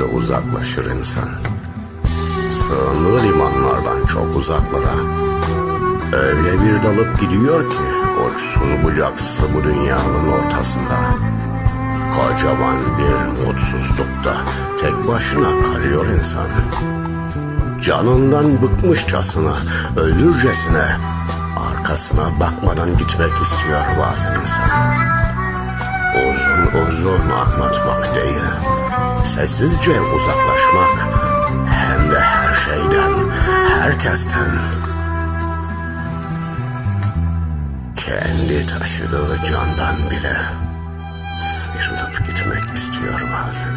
de uzaklaşır insan. Sığındığı limanlardan çok uzaklara. Öyle bir dalıp gidiyor ki uçsuz bucaksız bu dünyanın ortasında. Kocaman bir mutsuzlukta tek başına kalıyor insan. Canından bıkmışçasına, ölürcesine arkasına bakmadan gitmek istiyor bazen insan. Uzun anlatmak değil, sessizce uzaklaşmak hem de her şeyden, herkesten. Kendi taşıdığı candan bile sıyrılıp gitmek istiyor bazen.